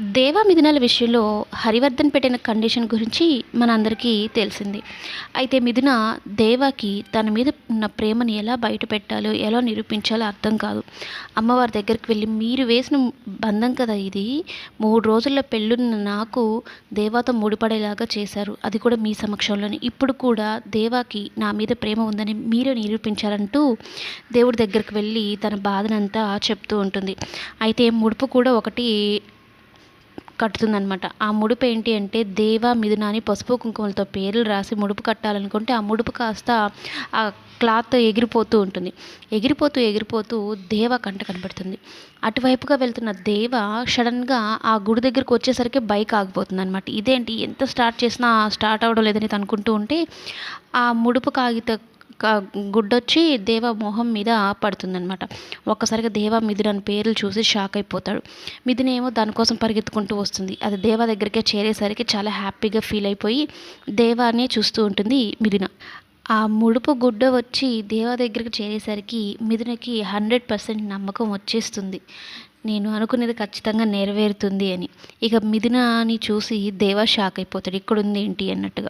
దేవా విషయంలో హరివర్ధన్ పెట్టిన కండిషన్ గురించి మనందరికీ తెలిసింది. అయితే మిథున దేవాకి తన మీద ఉన్న ప్రేమని ఎలా బయట పెట్టాలో ఎలా నిరూపించాలో అర్థం కాదు. అమ్మవారి దగ్గరికి వెళ్ళి మీరు వేసిన బంధం కదా ఇది? మూడు రోజుల్లో పెళ్ళున్న నాకు దేవాతో ముడిపడేలాగా చేశారు. అది కూడా మీ సమక్షంలోనే. ఇప్పుడు కూడా దేవాకి నా మీద ప్రేమ ఉందని మీరే నిరూపించాలంటూ దేవుడి దగ్గరికి వెళ్ళి తన బాధనంతా చెప్తూ ఉంటుంది. అయితే ముడుపు కూడా ఒకటి కట్టుతుందనమాట ఆ ముడుపు ఏంటి అంటే దేవ మిథునాని పసుపు కుంకుమలతో పేర్లు రాసి ముడుపు కట్టాలనుకుంటే ఆ ముడుపు కాస్త ఆ క్లాత్ ఎగిరిపోతూ ఉంటుంది. ఎగిరిపోతూ ఎగిరిపోతూ దేవ కంట కనబడుతుంది. అటువైపుగా వెళ్తున్న దేవ సడన్గా ఆ గుడి దగ్గరకు వచ్చేసరికి బైక్ ఆగిపోతుంది అనమాట ఇదేంటి? ఎంత స్టార్ట్ చేసినా స్టార్ట్ అవ్వడం లేదని అనుకుంటూ ఉంటే ఆ ముడుపు కాగిత గుడ్డొచ్చి దేవ మొహం మీద పడుతుందనమాట ఒక్కసారిగా దేవ మిథున్ అని పేర్లు చూసి షాక్ అయిపోతాడు. మిథున్ ఏమో దానికోసం పరిగెత్తుకుంటూ వస్తుంది. అది దేవ దగ్గరికే చేరేసరికి చాలా హ్యాపీగా ఫీల్ అయిపోయి దేవానే చూస్తూ ఉంటుంది మిథున. ఆ ముడుపు గుడ్డ వచ్చి దేవ దగ్గరికి చేరేసరికి మిథునకి హండ్రెడ్ పర్సెంట్ నమ్మకం వచ్చేస్తుంది. నేను అనుకునేది ఖచ్చితంగా నెరవేరుతుంది అని. ఇక మిథునని చూసి దేవ షాక్ అయిపోతాడు. ఇక్కడ ఉంది ఏంటి అన్నట్టుగా.